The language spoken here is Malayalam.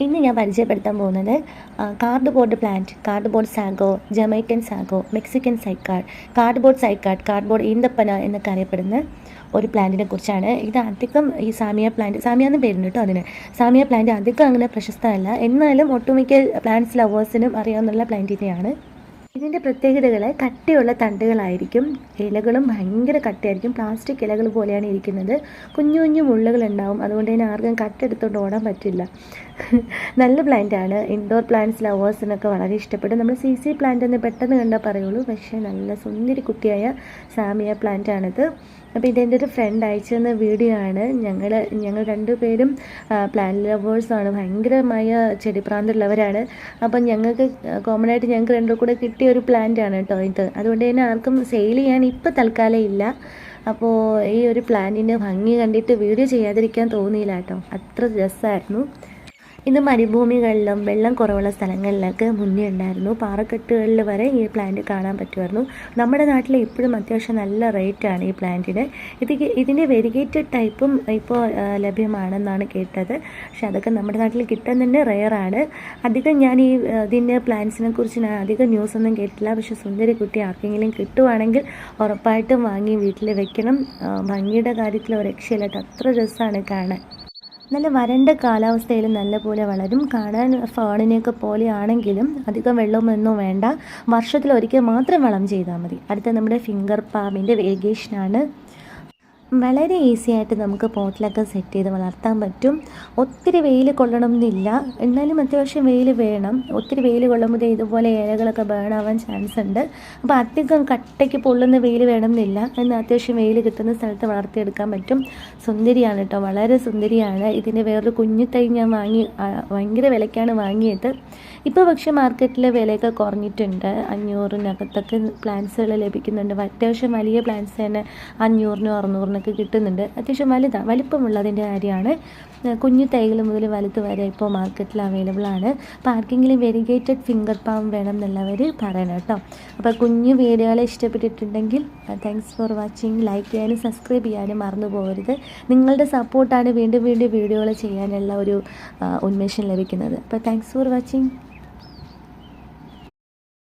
ഇന്ന് ഞാൻ പരിചയപ്പെടുത്താൻ പോകുന്നത് cardboard plant cardboard sago Jamaican sago Mexican cycad cardboard cycad cardboard ഈന്തപ്പന എന്നൊക്കെ അറിയപ്പെടുന്ന ഒരു പ്ലാന്റിനെ കുറിച്ചാണ്. ഇത് അധികം ഈ സാമിയ പ്ലാന്റ് സാമിയ എന്ന് പേരുണ്ട് കേട്ടോ അതിന്. സാമിയ പ്ലാന്റ് അധികം അങ്ങനെ പ്രശസ്തമല്ല. എന്നാലും ഒട്ടുമിക്ക പ്ലാന്റ്സ് ലവേഴ്സിനും അറിയാവുന്ന പ്ലാന്റ് തന്നെയാണ് ഇതിന്റെ പ്രത്യേകതകൾ കട്ടിയുള്ള തണ്ടുകളായിരിക്കും. ഇലകളും ഭയങ്കര കട്ടിയായിരിക്കും. പ്ലാസ്റ്റിക് ഇലകൾ പോലെയാണ് ഇരിക്കുന്നത്. കുഞ്ഞു കുഞ്ഞു മുള്ളുകൾ ഉണ്ടാവും. അതുകൊണ്ട് തന്നെ ആർക്കും കട്ടെടുത്തുകൊണ്ട് ഓടാൻ പറ്റില്ല. നല്ല പ്ലാന്റ് ആണ്. ഇൻഡോർ പ്ലാന്റ്സ് ലവേഴ്സിനൊക്കെ വളരെ ഇഷ്ടപ്പെടും. നമ്മൾ സി സി പ്ലാന്റ് എന്ന് പെട്ടെന്ന് കണ്ടാൽ പറയുള്ളൂ. പക്ഷേ നല്ല സുന്ദരി കുട്ടിയായ സാമിയ പ്ലാന്റ് ആണിത്. അപ്പോൾ ഇതെന്റെ ഒരു ഫ്രണ്ട് അയച്ചു തന്ന വീഡിയോ ആണ്. ഞങ്ങൾ ഞങ്ങൾ രണ്ടുപേരും പ്ലാന്റ് ലവേഴ്സാണ് ഭയങ്കരമായ ചെടിപ്രാന്തുള്ളവരാണ്. അപ്പം ഞങ്ങൾക്ക് കോമൺ ആയിട്ട് ഞങ്ങൾക്ക് രണ്ടും കൂടെ കിട്ടിയ ഒരു പ്ലാന്റ് ആണ് കേട്ടോ ഇത്. അതുകൊണ്ട് തന്നെ ആർക്കും സെയിൽ ചെയ്യാൻ ഇപ്പോൾ തൽക്കാലം ഇല്ല. അപ്പോൾ ഈ ഒരു പ്ലാന്റിന്റെ ഭംഗി കണ്ടിട്ട് വീഡിയോ ചെയ്യാതിരിക്കാൻ തോന്നിയില്ല കേട്ടോ അത്ര രസമായിരുന്നു ഇത് മരുഭൂമികളിലും വെള്ളം കുറവുള്ള സ്ഥലങ്ങളിലൊക്കെ മുന്നേ ഉണ്ടായിരുന്നു. പാറക്കെട്ടുകളിൽ വരെ ഈ പ്ലാന്റ് കാണാൻ പറ്റുമായിരുന്നു. നമ്മുടെ നാട്ടിൽ ഇപ്പോഴും അത്യാവശ്യം നല്ല റേറ്റാണ് ഈ പ്ലാന്റിന് ഇത് ഇതിന്റെ വെരിഗേറ്റഡ് ടൈപ്പും ഇപ്പോൾ ലഭ്യമാണെന്നാണ് കേട്ടത്. പക്ഷെ അതൊക്കെ നമ്മുടെ നാട്ടിൽ കിട്ടാൻ തന്നെ റെയറാണ് അധികം ഞാൻ ഈ ഇതിന്റെ പ്ലാന്റ്സിനെ കുറിച്ച് ഞാൻ അധികം ന്യൂസ് ഒന്നും കേട്ടില്ല പക്ഷെ സുന്ദരി കുട്ടി ആർക്കെങ്കിലും കിട്ടുവാണെങ്കിൽ ഉറപ്പായിട്ടും വാങ്ങി വീട്ടിൽ വെക്കണം. ഭംഗിയുടെ കാര്യത്തിൽ ഒരു രക്ഷയില്ലാത്ത അത്ര രസമാണ് കാണാൻ. നല്ല വരണ്ട കാലാവസ്ഥയിൽ നല്ലപോലെ വളരും. കാണാൻ ഫോണിനെയൊക്കെ പോലെ ആണെങ്കിലും അധികം വെള്ളമൊന്നും വേണ്ട. വർഷത്തിൽ ഒരിക്കൽ മാത്രം വളം ചെയ്താൽ മതി. അടുത്ത നമ്മുടെ ഫിംഗർ പാമ്പിന്റെ വേഗേഷനാണ്. വളരെ ഈസി ആയിട്ട് നമുക്ക് പോട്ടിലൊക്കെ സെറ്റ് ചെയ്ത് വളർത്താൻ പറ്റും. ഒത്തിരി വെയിൽ കൊള്ളണമെന്നില്ല എന്നാലും അത്യാവശ്യം വെയിൽ വേണം. ഒത്തിരി വെയിൽ കൊള്ളുമ്പോൾ ഇതുപോലെ ഇലകളൊക്കെ ബേൺ ആവാൻ ചാൻസ് ഉണ്ട്. അപ്പോൾ അധികം കട്ടയ്ക്ക് പൊള്ളുന്ന വെയിൽ വേണമെന്നില്ല എന്നാൽ അത്യാവശ്യം വെയിൽ കിട്ടുന്ന സ്ഥലത്ത് വളർത്തിയെടുക്കാൻ പറ്റും. സുന്ദരിയാണ് കേട്ടോ. വളരെ സുന്ദരിയാണ്. ഇതിന്റെ വേറൊരു കുഞ്ഞു തൈ ഞാൻ വാങ്ങി ഭയങ്കര വിലയ്ക്കാണ് വാങ്ങിയത്. ഇപ്പോൾ പക്ഷേ മാർക്കറ്റിലെ വിലയൊക്കെ കുറഞ്ഞിട്ടുണ്ട്. അഞ്ഞൂറിനകത്തൊക്കെ പ്ലാന്റ്സുകൾ ലഭിക്കുന്നുണ്ട്. അത്യാവശ്യം വലിയ പ്ലാന്റ്സ് തന്നെ. അഞ്ഞൂറിനും അറുന്നൂറിനൊക്കെ കിട്ടുന്നുണ്ട്. അത്യാവശ്യം വലുതാണ് വലിപ്പമുള്ളതിന്റെ കാര്യമാണ് കുഞ്ഞു തൈകൾ മുതൽ വലുത് വരെ ഇപ്പോൾ മാർക്കറ്റിൽ അവൈലബിൾ ആണ്. ആർക്കെങ്കിലും വെരിഗേറ്റഡ് ഫിംഗർ പാം വേണം എന്നുള്ളവർ പറയണം കേട്ടോ. അപ്പോൾ കുഞ്ഞു വീഡിയോകളെ ഇഷ്ടപ്പെട്ടിട്ടുണ്ടെങ്കിൽ താങ്ക്സ് ഫോർ വാച്ചിങ് ലൈക്ക് ചെയ്യാനും സബ്സ്ക്രൈബ് ചെയ്യാനും മറന്നു പോകരുത്. നിങ്ങളുടെ സപ്പോർട്ടാണ് വീണ്ടും വീണ്ടും വീഡിയോകൾ ചെയ്യാനുള്ള ഒരു ഉന്മേഷം ലഭിക്കുന്നത്. അപ്പോൾ താങ്ക്സ് ഫോർ വാച്ചിങ്